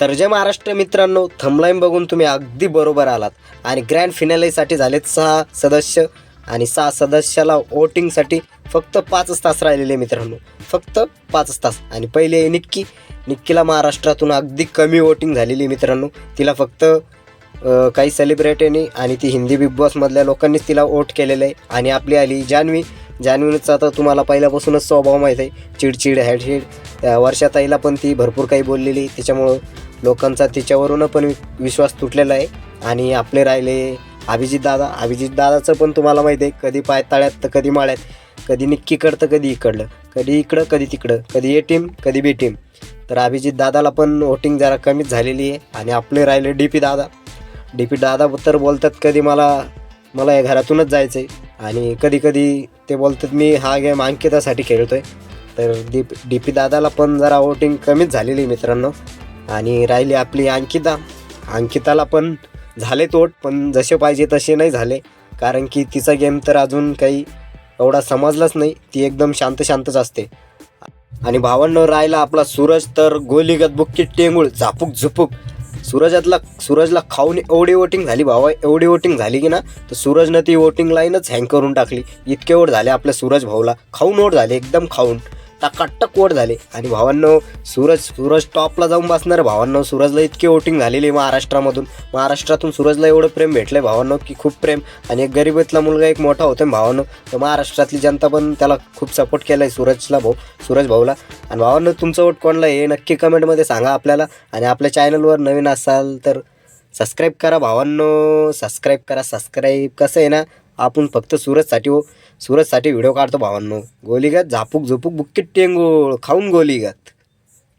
तर जय महाराष्ट्र मित्रांनो थंबलाईन बघून तुम्ही अगदी बरोबर आलात. आणि ग्रँड फिनालेसाठी झालेत सहा सदस्य आणि सहा सदस्याला वोटिंगसाठी फक्त पाचच तास राहिलेले मित्रांनो. फक्त पाचच तास. आणि पहिले निक्की. निक्कीला महाराष्ट्रातून अगदी कमी वोटिंग झालेली मित्रांनो. तिला फक्त काही सेलिब्रिटीनी आणि ती हिंदी बिग बॉसमधल्या लोकांनीच तिला वोट केलेलं आहे. आणि आपली आली जान्हवी जान्हवीचा तर तुम्हाला पहिल्यापासूनच स्वभाव माहीत आहे. चिडचिड हॅडचिड वर्षाताईला पण ती भरपूर काही बोललेली त्याच्यामुळं लोकांचा तिच्यावरून पण वि- विश्वास तुटलेला आहे. आणि आपले राहिले अभिजित दादा. अभिजित दादाचं पण तुम्हाला माहीत आहे कधी पाय तळ्यात तर कधी माळ्यात. कधी निक्कीकडं तर कधी इकडलं. कधी इकडं कधी तिकडं. कधी ए टीम कधी बी टीम. तर अभिजित दादाला पण वोटिंग जरा कमीच झालेली आहे. आणि आपले राहिले डी पी दादा. डी पी दादा तर बोलतात कधी मला मला या घरातूनच जायचं आहे आणि कधी कधी ते बोलतात मी हा गेम अंकितासाठी खेळतो आहे तर डी डी पी दादाला पण जरा वोटिंग कमीच झालेली आहे मित्रांनो. आणि राहिली आपली अंकिता. अंकिताला पण झाले तोट पण जसे पाहिजे तसे नाही झाले. कारण की तिचा गेम तर अजून काही एवढा समजलाच नाही. ती एकदम शांत शांतच असते. आणि भावांनो राहिला आपला सूरज तर गोलीगत बुक्की टेंगुळ झापूक झुपूक सूरजातला सूरजला खाऊन एवढी वोटिंग झाली भावा एवढी वोटिंग झाली की ना तर सूरजनं ती वोटिंग लाईनच हँग करून टाकली. इतके वोट झाले आपल्या सूरज भाऊला. खाऊन वोट झाले एकदम खाऊन. टकाटक वोट झाले. आणि भावांनो सूरज सूरज टॉपला जाऊन बसणार. भावांनो सूरजला इतके वोटिंग झालेली आहे महाराष्ट्रामधून. महाराष्ट्रातून सूरजला एवढं प्रेम भेटलंय. भावांनो की खूप प्रेम. आणि एक गरिबीतला मुलगा एक मोठा होतोय भावांनो तर महाराष्ट्रातली जनता पण त्याला खूप सपोर्ट केला आहे सूरजला भाऊ सूरज भाऊला. आणि भावांनो तुमचं वोट कोणला हे नक्की कमेंटमध्ये सांगा आपल्याला. आणि आपल्या चॅनलवर नवीन असाल तर सबस्क्राईब करा भावांनो. सबस्क्राईब करा सबस्क्राईब कसं आहे ना आपण फक्त सूरजसाठी हो सूरजसाठी व्हिडिओ काढतो भावांनो. गोलीगत झापूक झोपूक बुक्कीट टेंगोळ खाऊन गोलीगत.